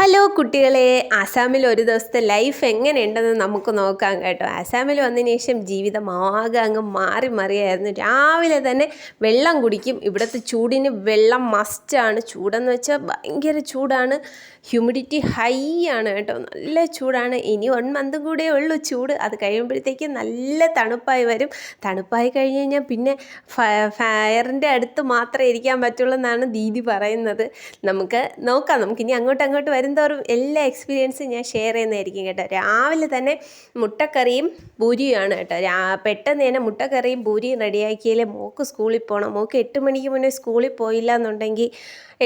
Hello കുട്ടികളെ ആസാമിൽ ഒരു ദിവസത്തെ ലൈഫ് എങ്ങനെയുണ്ടെന്ന് നമുക്ക് നോക്കാം കേട്ടോ. ആസാമിൽ വന്നതിന് ശേഷം ജീവിതം ആകെ അങ്ങ് മാറി മറിയായിരുന്നു. രാവിലെ തന്നെ വെള്ളം കുടിക്കും. ഇവിടുത്തെ ചൂടിന് വെള്ളം മസ്റ്റാണ് ചൂടെന്ന് വെച്ചാൽ ഭയങ്കര ചൂടാണ്. ഹ്യൂമിഡിറ്റി ഹൈ ആണ് കേട്ടോ. നല്ല ചൂടാണ്. ഇനി വൺ മന്ത് കൂടെ ഉള്ളൂ ചൂട്. അത് കഴിയുമ്പോഴത്തേക്ക് നല്ല തണുപ്പായി വരും. തണുപ്പായി കഴിഞ്ഞ് കഴിഞ്ഞാൽ പിന്നെ ഫയറിന്റെ അടുത്ത് മാത്രമേ ഇരിക്കാൻ പറ്റുള്ളൂ എന്നാണ് ദീദി പറയുന്നത്. നമുക്ക് നോക്കാം. നമുക്കിനി അങ്ങോട്ട് അങ്ങോട്ട് വരുന്തോറും എല്ലാ എക്സ്പീരിയൻസും ഞാൻ ഷെയർ ചെയ്യുന്നതായിരിക്കും കേട്ടോ. രാവിലെ തന്നെ മുട്ടക്കറിയും പൂരിയുമാണ് കേട്ടോ. പെട്ടെന്ന് തന്നെ മുട്ടക്കറിയും പൂരിയും റെഡിയാക്കിയാലേ മോക്ക് സ്കൂളിൽ പോകണം മോക്ക് എട്ട് മണിക്ക് മുന്നേ സ്കൂളിൽ പോയില്ല എന്നുണ്ടെങ്കിൽ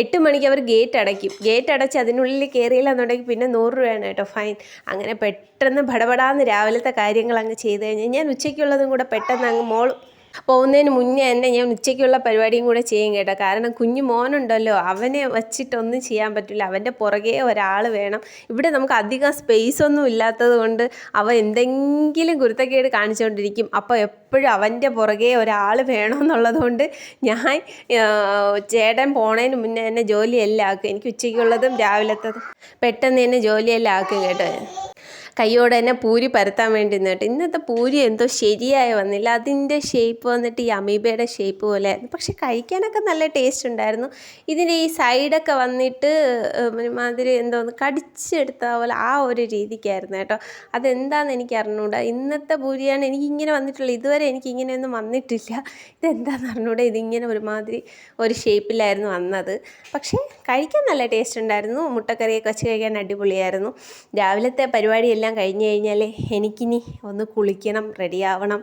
എട്ട് മണിക്ക് അവർ ഗേറ്റ് അടയ്ക്കും. ഗേറ്റ് അടച്ച് അതിനുള്ളിൽ കയറിയില്ല എന്നുണ്ടെങ്കിൽ പിന്നെ നൂറ് രൂപയാണ് കേട്ടോ ഫൈൻ അങ്ങനെ പെട്ടെന്ന് ഭടപടാന്ന് രാവിലത്തെ കാര്യങ്ങൾ അങ്ങ് ചെയ്ത് കഴിഞ്ഞാൽ ഞാൻ ഉച്ചയ്ക്കുള്ളതും കൂടെ പെട്ടെന്ന് അങ്ങ് മോൾ പോകുന്നതിന് മുന്നേ തന്നെ ഞാൻ ഉച്ചയ്ക്കുള്ള പരിപാടിയും കൂടെ ചെയ്യും കേട്ടോ. കാരണം കുഞ്ഞു മോനുണ്ടല്ലോ അവനെ വച്ചിട്ടൊന്നും ചെയ്യാൻ പറ്റില്ല. അവന്റെ പുറകെ ഒരാൾ വേണം. ഇവിടെ നമുക്ക് അധികം സ്പേസ് ഒന്നും ഇല്ലാത്തത് കൊണ്ട് അവ എന്തെങ്കിലും കുരുത്തക്കേട് കാണിച്ചുകൊണ്ടിരിക്കും. അപ്പോൾ എപ്പോഴും അവന്റെ പുറകെ ഒരാൾ വേണമെന്നുള്ളത് കൊണ്ട് ഞാൻ ചേട്ടൻ പോണതിന് മുന്നേ തന്നെ ജോലിയെല്ലാം ആക്കും. എനിക്ക് ഉച്ചയ്ക്കുള്ളതും രാവിലത്തതും പെട്ടെന്ന് തന്നെ ജോലിയെല്ലാം ആക്കും കേട്ടോ കൈയോടെ തന്നെ പൂരി പരത്താൻ വേണ്ടി നിന്നിട്ട്. ഇന്നത്തെ പൂരി എന്തോ ശരിയായി വന്നില്ല. അതിന്റെ ഷേപ്പ് വന്നിട്ട് ഈ അമീബയുടെ ഷേപ്പ് പോലെ. ആയിരുന്നു പക്ഷെ കഴിക്കാനൊക്കെ നല്ല ടേസ്റ്റ് ഉണ്ടായിരുന്നു. ഇതിന്റെ ഈ സൈഡൊക്കെ വന്നിട്ട് ഒരുമാതിരി എന്തോന്ന് കടിച്ചെടുത്ത പോലെ ആ ഒരു രീതിക്കായിരുന്നു കേട്ടോ. അതെന്താണെന്ന് എനിക്ക് അറിഞ്ഞൂടാ. ഇന്നത്തെ പൂരിയാണ് എനിക്കിങ്ങനെ വന്നിട്ടുള്ളത് ഇതുവരെ എനിക്ക് ഇങ്ങനെയൊന്നും വന്നിട്ടില്ല. ഇതെന്താണെന്ന് അറിഞ്ഞൂടാ? ഇതിങ്ങനെ ഒരുമാതിരി ഒരു ഷേപ്പിലായിരുന്നു വന്നത്. പക്ഷേ കഴിക്കാൻ നല്ല ടേസ്റ്റ് ഉണ്ടായിരുന്നു. മുട്ടക്കറിയൊക്കെ വെച്ച് കഴിക്കാൻ അടിപൊളിയായിരുന്നു. രാവിലത്തെ പരിപാടിയെല്ലാം എല്ലാം കഴിഞ്ഞ് കഴിഞ്ഞാൽ എനിക്കിനി ഒന്ന് കുളിക്കണം റെഡിയാവണം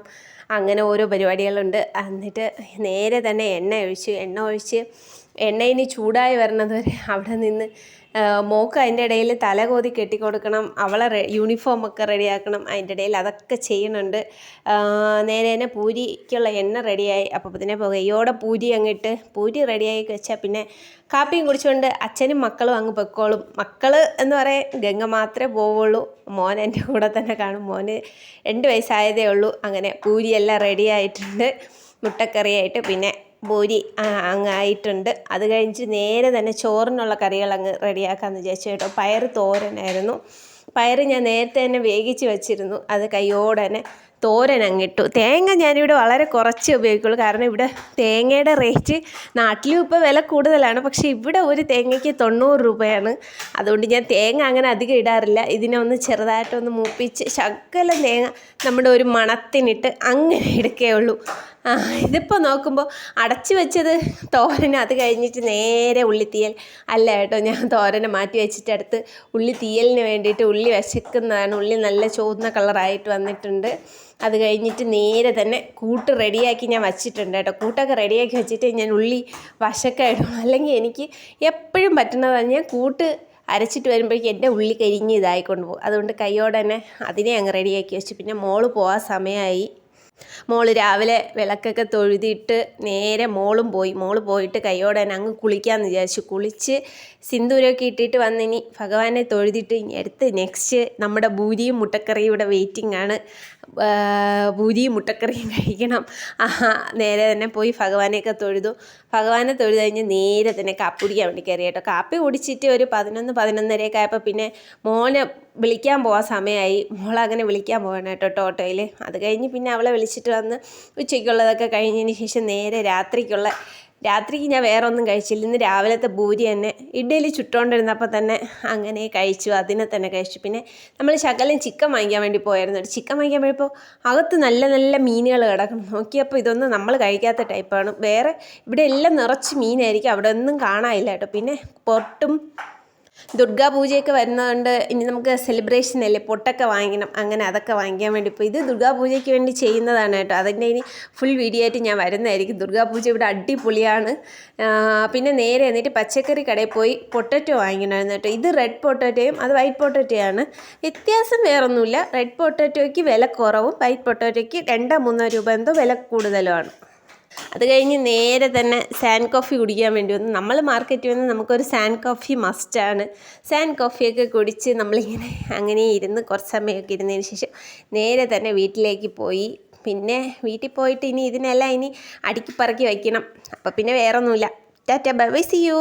അങ്ങനെ ഓരോ പരിപാടികളുണ്ട്. എന്നിട്ട് നേരെ തന്നെ എണ്ണ ഒഴിച്ച് എണ്ണ ഒഴിച്ച് എണ്ണ ഇനി ചൂടായി വരുന്നത് വരെ അവിടെ നിന്ന് മോക്ക് അതിന്റെ ഇടയിൽ തല കോതി കെട്ടിക്കൊടുക്കണം അവളെ യൂണിഫോമൊക്കെ റെഡിയാക്കണം അതിന്റെ ഇടയിൽ അതൊക്കെ ചെയ്യുന്നുണ്ട് നേരെ തന്നെ പൂരിക്കുള്ള എണ്ണ റെഡിയായി. അപ്പോൾ പിന്നെ പുകയോടെ പൂരി അങ്ങിട്ട് പൂരി റെഡിയായി വെച്ചാൽ പിന്നെ കാപ്പിയും കുടിച്ചുകൊണ്ട് അച്ഛനും മക്കളും അങ്ങ് പൊക്കോളും മക്കൾ എന്ന് പറയാൻ ഗംഗ മാത്രമേ പോവുള്ളൂ. മോൻ എന്റെ കൂടെ തന്നെ കാണും. മോന് രണ്ട് വയസ്സായതേ ഉള്ളൂ. അങ്ങനെ പൂരിയെല്ലാം റെഡിയായിട്ടുണ്ട്. മുട്ടക്കറിയായിട്ട് പിന്നെ പൂരി അങ്ങായിട്ടുണ്ട് അത് കഴിഞ്ഞിട്ട് നേരെ തന്നെ ചോറിനുള്ള കറികൾ അങ്ങ് റെഡിയാക്കാമെന്ന് വിചാരിച്ചു കേട്ടോ. പയർ തോരനായിരുന്നു. പയർ ഞാൻ നേരത്തെ തന്നെ വേവിച്ച് വെച്ചിരുന്നു. അത് കയ്യോടെ തന്നെ തോരൻ അങ്ങിട്ടു. തേങ്ങ ഞാനിവിടെ വളരെ കുറച്ച് ഉപയോഗിക്കുള്ളൂ. കാരണം ഇവിടെ തേങ്ങയുടെ റേറ്റ് നാട്ടിലും ഇപ്പോൾ വില കൂടുതലാണ്. പക്ഷേ ഇവിടെ ഒരു തേങ്ങയ്ക്ക് തൊണ്ണൂറ് രൂപയാണ്. അതുകൊണ്ട് ഞാൻ തേങ്ങ അങ്ങനെ അധികം ഇടാറില്ല. ഇതിനെ ഒന്ന് ചെറുതായിട്ടൊന്ന് മൂപ്പിച്ച് ശകലം തേങ്ങ നമ്മുടെ ഒരു മണത്തിനിട്ട് അങ്ങനെ എടുക്കുകയുള്ളൂ ഇതിപ്പോൾ നോക്കുമ്പോൾ അടച്ചു വെച്ചത് തോരൻ അത് കഴിഞ്ഞിട്ട് നേരെ ഉള്ളിത്തീയൽ. അല്ല കേട്ടോ ഞാൻ തോരനെ മാറ്റി വെച്ചിട്ട് അടുത്ത് ഉള്ളി തീയലിന് വേണ്ടിയിട്ട് ഉള്ളി വിശക്കുന്നതാണ്. ഉള്ളി നല്ല ചുവന്ന കളറായിട്ട് വന്നിട്ടുണ്ട്. അത് കഴിഞ്ഞിട്ട് നേരെ തന്നെ കൂട്ട് റെഡിയാക്കി ഞാൻ വച്ചിട്ടുണ്ട് കേട്ടോ. കൂട്ടൊക്കെ റെഡിയാക്കി വെച്ചിട്ട് ഞാൻ ഉള്ളി വശക്കെ ഇടും അല്ലെങ്കിൽ എനിക്ക് എപ്പോഴും പറ്റുന്നതാണ് ഞാൻ കൂട്ട് അരച്ചിട്ട് വരുമ്പോഴേക്കും എന്റെ ഉള്ളി കരിഞ്ഞ് ഇതായിക്കൊണ്ട് പോകും. അതുകൊണ്ട് കൈയോടെ തന്നെ അതിനെ അങ്ങ് റെഡിയാക്കി വെച്ചു. പിന്നെ മോൾ പോകാൻ സമയമായി. മോൾ രാവിലെ വിളക്കൊക്കെ തൊഴുതിയിട്ട് നേരെ മോളും പോയി. മോൾ പോയിട്ട് കൈയോടെ തന്നെ അങ്ങ് കുളിക്കാമെന്ന് വിചാരിച്ചു. കുളിച്ച് സിന്ദൂരമൊക്കെ ഇട്ടിട്ട് വന്നിനി. ഭഗവാനെ തൊഴുതിട്ട് അടുത്ത് നെക്സ്റ്റ് നമ്മുടെ ഭൂരിയും മുട്ടക്കറിയും ഇവിടെ വെയിറ്റിംഗ് ആണ്. ഭൂരിയും മുട്ടക്കറിയും കഴിക്കണം. നേരെ തന്നെ പോയി ഭഗവാനെയൊക്കെ തൊഴുതു. ഭഗവാനെ തൊഴുത് കഴിഞ്ഞ് നേരെ തന്നെ കാപ്പി കുടിക്കാൻ വേണ്ടി കയറി കേട്ടോ. കാപ്പി കുടിച്ചിട്ട് ഒരു പതിനൊന്ന് പതിനൊന്നരയൊക്കെ ആയപ്പോൾ പിന്നെ മോനെ വിളിക്കാൻ പോകാൻ സമയമായി മോളങ്ങനെ വിളിക്കാൻ പോകണം കേട്ടോ ടോട്ടോയിൽ അത് കഴിഞ്ഞ് പിന്നെ അവളെ വിളിച്ചിട്ട് വന്ന് ഉച്ചയ്ക്കുള്ളതൊക്കെ കഴിഞ്ഞതിന് ശേഷം നേരെ രാത്രിക്കുള്ള രാത്രിക്ക് ഞാൻ വേറെ ഒന്നും കഴിച്ചില്ല. ഇന്ന് രാവിലത്തെ ഭൂരി തന്നെ ഇഡ്ഡലി ചുട്ടുകൊണ്ടിരുന്നപ്പോൾ തന്നെ അങ്ങനെ കഴിച്ചു. അതിനെ തന്നെ കഴിച്ചു. പിന്നെ നമ്മൾ ശകലം ചിക്കൻ വാങ്ങിക്കാൻ വേണ്ടി പോയായിരുന്നു. ചിക്കൻ വാങ്ങിക്കാൻ പോയപ്പോൾ അകത്ത് നല്ല നല്ല മീനുകൾ കിടക്കും നോക്കിയപ്പോൾ ഇതൊന്നും നമ്മൾ കഴിക്കാത്ത ടൈപ്പാണ്. വേറെ ഇവിടെ എല്ലാം നിറച്ച് മീനായിരിക്കും. അവിടെ ഒന്നും കാണാനില്ല കേട്ടോ. പിന്നെ പൊട്ടും ദുർഗാ പൂജയൊക്കെ വരുന്നതുകൊണ്ട് ഇനി നമുക്ക് സെലിബ്രേഷൻ അല്ലേ? പൊട്ടൊക്കെ വാങ്ങിക്കണം. അങ്ങനെ അതൊക്കെ വാങ്ങിക്കാൻ വേണ്ടി. ഇപ്പോൾ ഇത് ദുർഗാ പൂജയ്ക്ക് വേണ്ടി ചെയ്യുന്നതാണ് കേട്ടോ. അതിന്റെ ഇനി ഫുൾ വീഡിയോ ആയിട്ട് ഞാൻ വരുന്നതായിരിക്കും. ദുർഗാ പൂജ ഇവിടെ അടിപൊളിയാണ്. പിന്നെ നേരെ എന്നിട്ട് പച്ചക്കറി കടയിൽ പോയി പൊട്ടറ്റോ വാങ്ങിക്കണമായിരുന്നു കേട്ടോ. ഇത് റെഡ് പൊട്ടറ്റോയും അത് വൈറ്റ് പൊട്ടറ്റോയാണ് വ്യത്യാസം വേറൊന്നുമില്ല. റെഡ് പൊട്ടറ്റോയ്ക്ക് വില കുറവും വൈറ്റ് പൊട്ടറ്റോയ്ക്ക് രണ്ടോ മൂന്നോ രൂപ എന്തോ വില കൂടുതലുമാണ്. അത് കഴിഞ്ഞ് നേരെ തന്നെ സാൻഡ് കോഫി കുടിക്കാൻ വേണ്ടി വന്നു. നമ്മൾ മാർക്കറ്റിൽ വന്ന് നമുക്കൊരു സാൻഡ് കോഫി മസ്റ്റാണ് സാൻ കോഫിയൊക്കെ കുടിച്ച് നമ്മളിങ്ങനെ അങ്ങനെ ഇരുന്ന് കുറച്ച് സമയമൊക്കെ ഇരുന്നതിന് ശേഷം നേരെ തന്നെ വീട്ടിലേക്ക് പോയി. പിന്നെ വീട്ടിൽ പോയിട്ട് ഇനി ഇതിനെല്ലാം ഇനി അടുക്കി പറക്കി വയ്ക്കണം. അപ്പോൾ പിന്നെ വേറൊന്നുമില്ല. Tata bye see you.